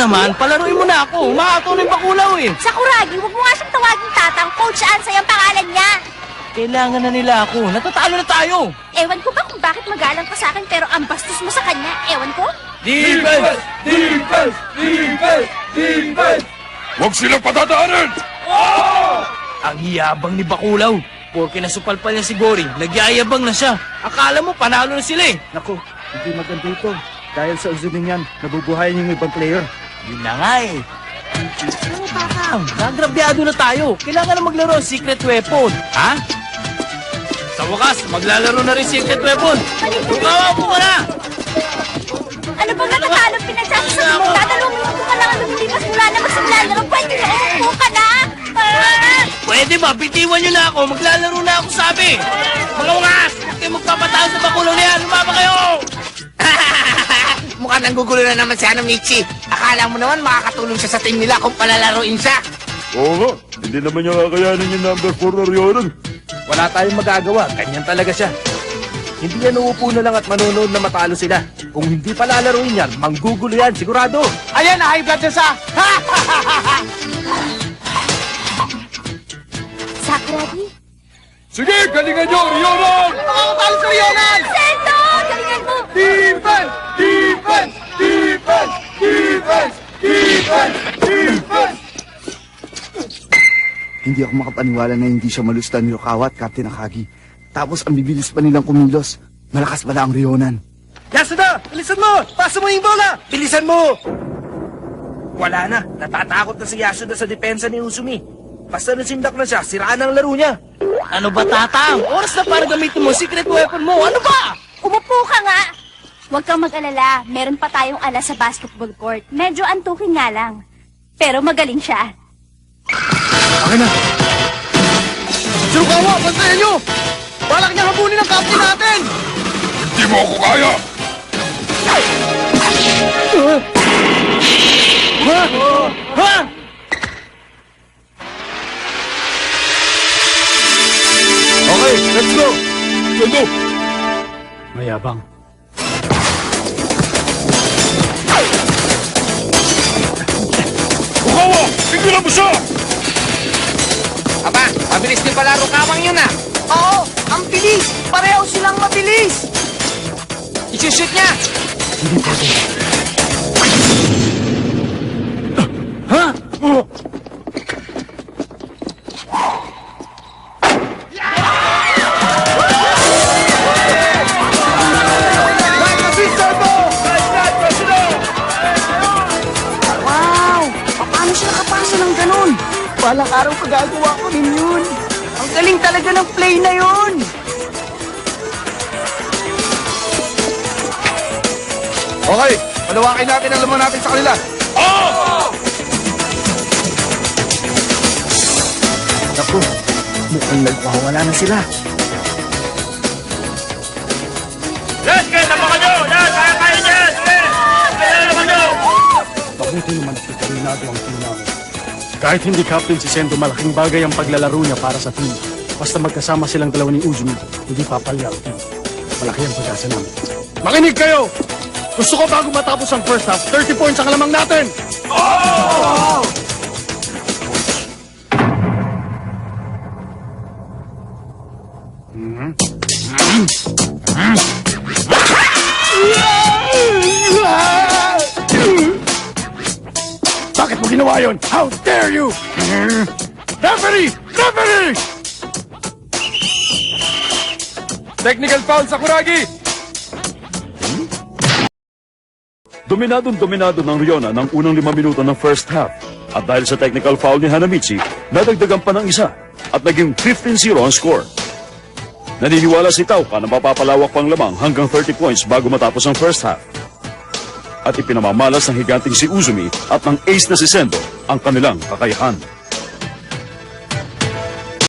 naman, palaruin mo na ako. Umakato na yung bakulaw eh. Sakuragi, huwag mo nga siyang tawaging tatang. Coach Ansay ang pangalan niya. Kailangan na nila ako. Natatalo na tayo. Ewan ko ba kung bakit magalang ka sa akin pero ang bastos mo sa kanya. Ewan ko. Defense! Defense! Defense! Defense! Huwag silang patadaanan! Ang yabang ni Bakulaw. Porke nasupalpal niya si Gory, nagyayabang na siya. Akala mo panalo na sila eh. Naku, hindi maganda ito. Dahil sa usumin yan, nabubuhayan yung ibang player. Yun na nga eh. Ano tatang? Nagrabyado na tayo. Kailangan na maglaro ang secret weapon. Ha? Sa wakas, maglalaro na rin secret weapon. Tukawa mo ka na! Ano bang natatalo pinagsasasabi mo? Dadalawang minuto ka lang ang lumilipas mula na magsimlalaro. Pwede na umupo ka na. Ah! Pwede ba? Bitiwan nyo na ako. Maglalaro na ako sabi. Mga ungas! Huwag kayo magpapatao sa bakulaw na yan. Lumaba kayo! Mukhang nanggugulo na naman si Ano Michi. Akala mo naman makakatulong siya sa team nila kung palalaroin siya. Oo nga, hindi naman niya kakayanin yung number 4 na Rionan. Wala tayong magagawa, ganyan talaga siya. Hindi yan uupo na lang at manonood na matalo sila. Kung hindi pa lalaruin yan, manggugulo yan, sigurado. Ayan, high blood na siya. Sakuragi? Sige, galingan niyo, Rionan! Makakatalo sa Rionan! Sento! Galingan mo! Defense! Defense! Defense! Defense! Defense! Defense! Hindi ako makapaniwala na hindi siya malustan ni Yokawa at Captain Akagi. Tapos ang bibilis pa nilang kumilos. Malakas pala ang Rionan. Yasuda, bilisan mo! Pasa mo yung bola! Bilisan mo! Wala na, natatakot na si Yasuda sa depensa ni Usumi. Basta nasindak na siya, siraan ang laro niya. Ano ba, tatang? Oras na para gamitin mo secret weapon mo. Ano ba? Umupo ka nga! Huwag kang mag-alala. Meron pa tayong alas sa basketball court. Medyo antukin nga lang. Pero magaling siya. Akin na! Surukawa, bantayan nyo! Balak niya habunin ang captain natin! Hindi mo ako kaya! Ha? Ha? Okay, let's go! Sendo! Mayabang. Bukawa! Tingnan mo siya! Aba, mabilis din pala rukawang yun ah. Oo, ang bilis. Pareho silang mabilis. Isushoot niya. Wow! Balang araw pagagawa ko din yun. Ang galing talaga ng play na yun. Okay, palawakin natin ang laman natin sa kanila. Naku, mukhang nagwawala na sila. Yes, guys! Tapakan nyo! Yan! Kaya kaya dyan! Kaya naman nyo! Mabuti naman at determinado ang team namin. Kahit hindi captain si Sendo, malaking bagay ang paglalaro niya para sa team. Basta magkasama silang dalawa ni Uzumi, hindi papalya ang team. Malaki ang pag-asa namin. Makinig kayo! Gusto ko bago matapos ang first half, 30 points ang alamang natin! Bakit mo ginawa yun? How dare you! Referee! Referee! Technical foul sa Kuragi! Dominadong dominado ng Riona ng unang lima minuto ng first half. At dahil sa technical foul ni Hanamichi, nadagdagan pa ng isa at naging 15-0 ang score. Naniniwala si Tauka na mapapalawak pang lamang hanggang 30 points bago matapos ang first half. At ipinamamalas ng higanting si Uzumi at ng ace na si Sendo ang kanilang kakayahan.